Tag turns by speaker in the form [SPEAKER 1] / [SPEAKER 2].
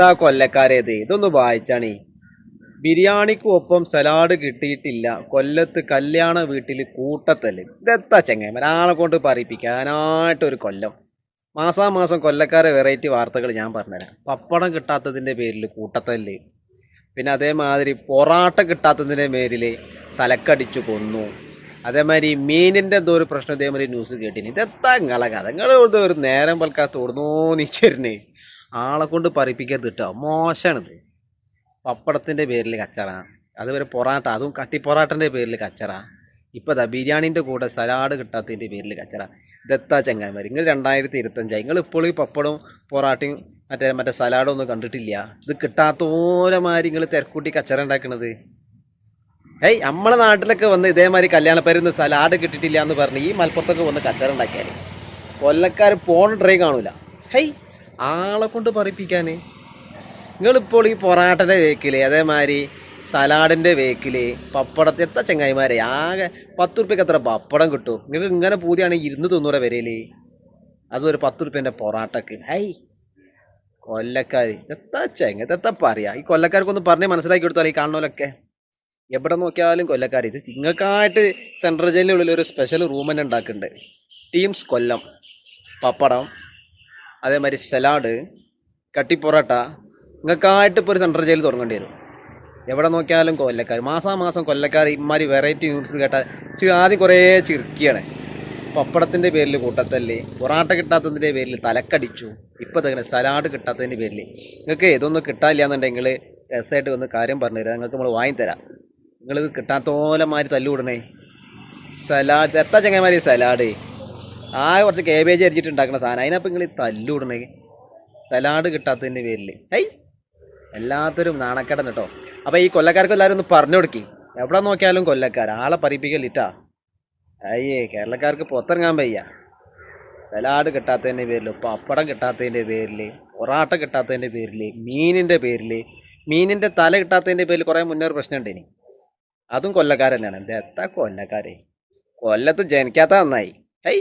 [SPEAKER 1] എത്താ കൊല്ലക്കാരേത് ഇതൊന്ന് വായിച്ചാണേ. ബിരിയാണിക്ക് ഒപ്പം സലാഡ് കിട്ടിയിട്ടില്ല. കൊല്ലത്ത് കല്യാണ വീട്ടിൽ കൂട്ടത്തൽ ഇതെത്താ ചെങ്ങ മരാളെ കൊണ്ട് പറയിപ്പിക്കാനായിട്ടൊരു കൊല്ലം. മാസാമാസം കൊല്ലക്കാരെ വെറൈറ്റി വാർത്തകൾ ഞാൻ പറഞ്ഞുതരാം. പപ്പടം കിട്ടാത്തതിന്റെ പേരിൽ കൂട്ടത്തല്ല്. പിന്നെ അതേമാതിരി പൊറാട്ട കിട്ടാത്തതിന്റെ പേരിൽ തലക്കടിച്ചു കൊന്നു. അതേമാതിരി മീനിന്റെ എന്തോ ഒരു പ്രശ്നം ഇതേമാതിരി ന്യൂസ് കേട്ടിന്. ഇതെത്താ നിങ്ങളെ കഥ. ഒരു നേരം പൽക്കാത്ത ഓടുന്നോ നിച്ചരിന് ആളെ കൊണ്ട് പറിപ്പിക്കാൻ കിട്ടോ മോശമാണിത് പപ്പടത്തിന്റെ പേരിൽ കച്ചറ. അതുപോലെ പൊറാട്ട അതും കട്ടി പൊറാട്ടന്റെ പേരിൽ കച്ചറ. ഇപ്പോൾ അതാ ബിരിയാണീന്റെ കൂടെ സലാഡ് കിട്ടാത്തതിന്റെ പേരിൽ കച്ചറ. ഇതെത്താ ചങ്ങായിമാർ നിങ്ങൾ രണ്ടായിരത്തി ഇരുപത്തഞ്ചായി നിങ്ങൾ ഇപ്പോൾ ഈ പപ്പടവും പൊറാട്ടയും മറ്റേ മറ്റേ സലാഡും ഒന്നും കണ്ടിട്ടില്ല. ഇത് കിട്ടാത്ത ഓരമാതിരി നിങ്ങൾ തിരക്കൂട്ടി കച്ചറ ഉണ്ടാക്കണത്. ഏയ് നമ്മളെ നാട്ടിലൊക്കെ വന്ന് ഇതേമാതിരി കല്യാണപ്പേരുന്ന് സലാഡ് കിട്ടിയിട്ടില്ല എന്ന് പറഞ്ഞ് ഈ മലപ്പുറത്തൊക്കെ വന്ന് കച്ചറ ഉണ്ടാക്കിയാൽ കൊല്ലക്കാർ പോണ ട്രൈ കാണൂല. ഹേയ് ആളെ കൊണ്ട് പറയിപ്പിക്കാൻ നിങ്ങളിപ്പോൾ ഈ പൊറാട്ടന്റെ വേക്കിൽ അതേമാതിരി സലാഡിന്റെ വേക്കിൽ പപ്പടത്തെ എത്ര ചങ്ങായിമാരെ ആകെ പത്ത് ഉറുപ്പ്യക്ക് എത്ര പപ്പടം കിട്ടും? നിങ്ങൾക്ക് ഇങ്ങനെ പൂതിയാണെങ്കിൽ ഇരുന്ന് തൊണ്ണൂറ് വരയിൽ അതൊരു പത്ത് ഉറുപ്പ്യന്റെ പൊറാട്ടക്ക് ഹൈ കൊല്ലക്കാർ എത്താ ചെങ്ങ എത്താ പറയാ? ഈ കൊല്ലക്കാർക്കൊന്ന് പറഞ്ഞ് മനസ്സിലാക്കി കൊടുത്താൽ ഈ കാണുന്നവരൊക്കെ. എവിടെ നോക്കിയാലും കൊല്ലക്കാർ ഇത് നിങ്ങൾക്കായിട്ട് സെൻട്രൽ ജയിലിനുള്ളിൽ ഒരു സ്പെഷ്യൽ റൂം തന്നെ ഉണ്ടാക്കുന്നുണ്ട്. ടീംസ് കൊല്ലം. പപ്പടം അതേമാതിരി സലാഡ് കട്ടിപ്പൊറോട്ട നിങ്ങൾക്കായിട്ട് ഇപ്പോൾ ഒരു സെൻട്രൽ ജയിൽ തുടങ്ങേണ്ടി വരും. എവിടെ നോക്കിയാലും കൊല്ലക്കാർ മാസാ മാസം കൊല്ലക്കാർ ഇമാതിരി വെറൈറ്റി ന്യൂസ് കേട്ടാൽ ആദ്യം കുറേ ചിറുക്കിയാണ് പപ്പടത്തിന്റെ പേരിൽ കൂട്ടത്തല്ലേ പൊറാട്ട കിട്ടാത്തതിന്റെ പേരിൽ തലക്കടിച്ചു ഇപ്പോൾ തന്നെ സലാഡ് കിട്ടാത്തതിന്റെ പേരിൽ നിങ്ങൾക്ക് ഇതൊന്നും കിട്ടാനില്ല എന്നുണ്ടെങ്കിൽ രസമായിട്ട് ഒന്ന് കാര്യം പറഞ്ഞു തരാം നിങ്ങൾക്ക് നമ്മൾ വാങ്ങി വാങ്ങിത്തരാം നിങ്ങളിത് കിട്ടാത്തോലമാതിരി തല്ലുവിടണേ സലാഡ് എത്ര ചങ്ങന്മാരി സലാഡ്? ആ കുറച്ച് കേബേജ് അരിച്ചിട്ട് ഉണ്ടാക്കുന്ന സാധനം. അതിനപ്പം നിങ്ങൾ തല്ലുകൂടണേ സലാഡ് കിട്ടാത്തതിന്റെ പേരിൽ ഐ എല്ലാത്തൊരു നാണക്കേടൻ കേട്ടോ. അപ്പോൾ ഈ കൊല്ലക്കാർക്ക് എല്ലാവരും ഒന്ന് പറഞ്ഞു കൊടുക്കി. എവിടെ നോക്കിയാലും കൊല്ലക്കാർ ആളെ പറയിപ്പിക്കലിട്ടാ അയ്യേ കേരളക്കാർക്ക് പുറത്തിറങ്ങാൻ വയ്യ. സലാഡ് കിട്ടാത്തതിന്റെ പേരിൽ പപ്പടം കിട്ടാത്തതിന്റെ പേരിൽ പൊറാട്ട കിട്ടാത്തതിന്റെ പേരിൽ മീനിന്റെ പേരിൽ മീനിന്റെ തല കിട്ടാത്തതിന്റെ പേരിൽ കുറേ മുന്നേ ഒരു പ്രശ്നമുണ്ട് ഇനി അതും ഇത് എത്താ കൊല്ലക്കാരെ. കൊല്ലത്ത് ജനിക്കാത്ത നന്നായി. ഹൈ